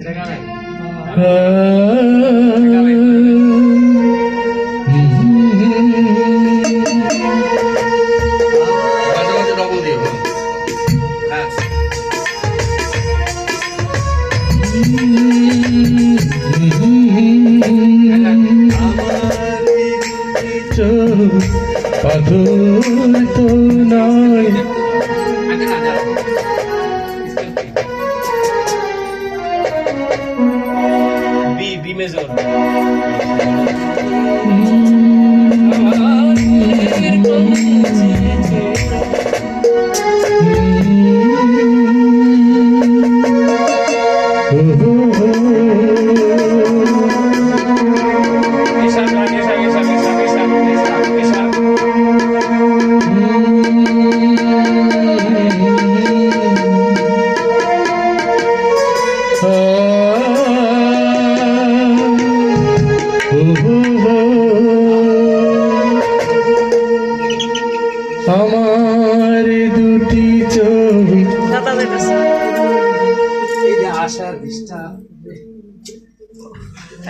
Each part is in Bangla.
Regálame.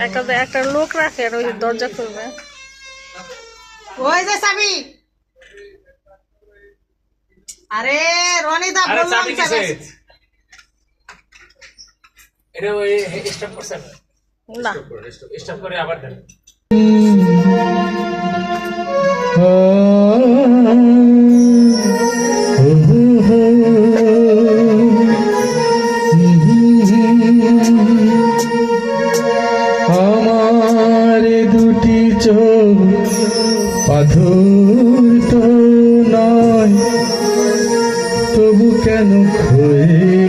একটা একটা লোক রাখে আর ওই দরজা খুলবে। ওই যে চাবি। আরে রনি দা বললাম চাবি এটা ওই স্টপ করছে না। স্টপ করে আবার দেন। তবু কেন ক্ষয়ে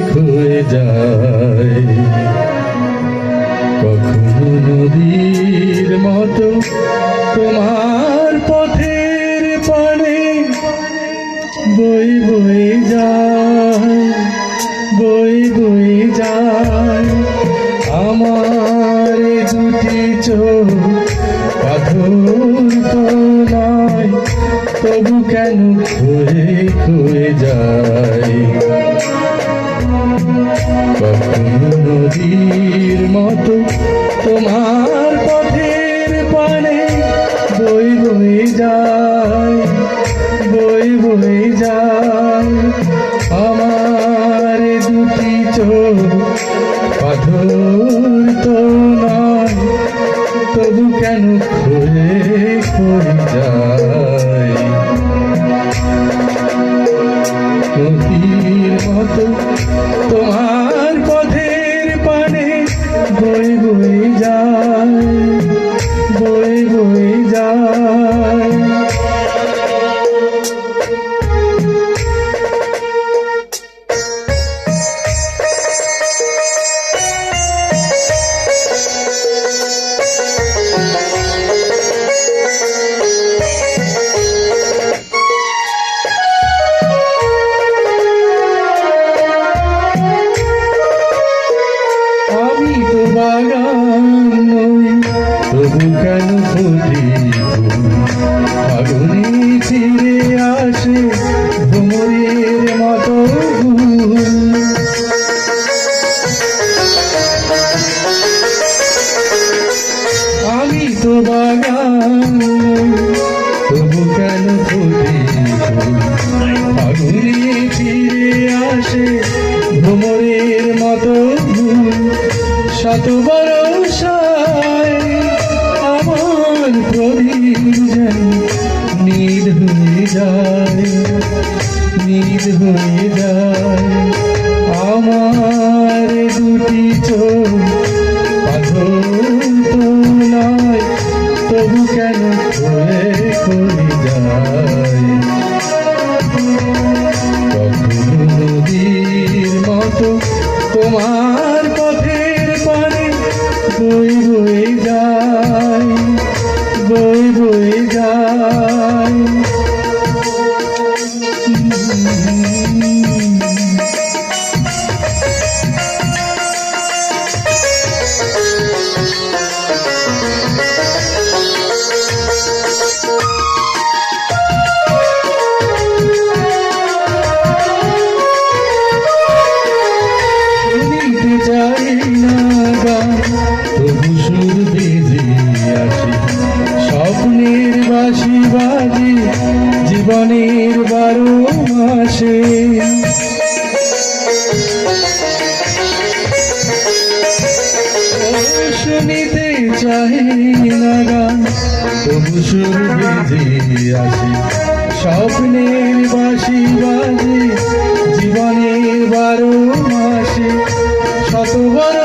ক্ষয়ে যায়? কখনো নদীর মতো তোমার পথের পানে বই বই যায়, বই বই যায়। আমার দুটি চোখ তবু কেন ক্ষয়ে ক্ষয়ে যায়? কখনো নদীর মতো তোমার পথের পানে বই বই যায় বই বই যায়। আমার দুটি চোখ পাথর তো নয়, তবু কেন বই বই যায়। ভ্রমরের মতো আমি তো বাগান তবু কেন ফুটি আগুনে ফিরে আসে ভ্রমরের মতো শত বরসায় বই আসে শুনিতে চাই না গান তবু সুর বেঁধে স্বপ্নের বাসি বাজে, জীবনের বারো মাসে শতবার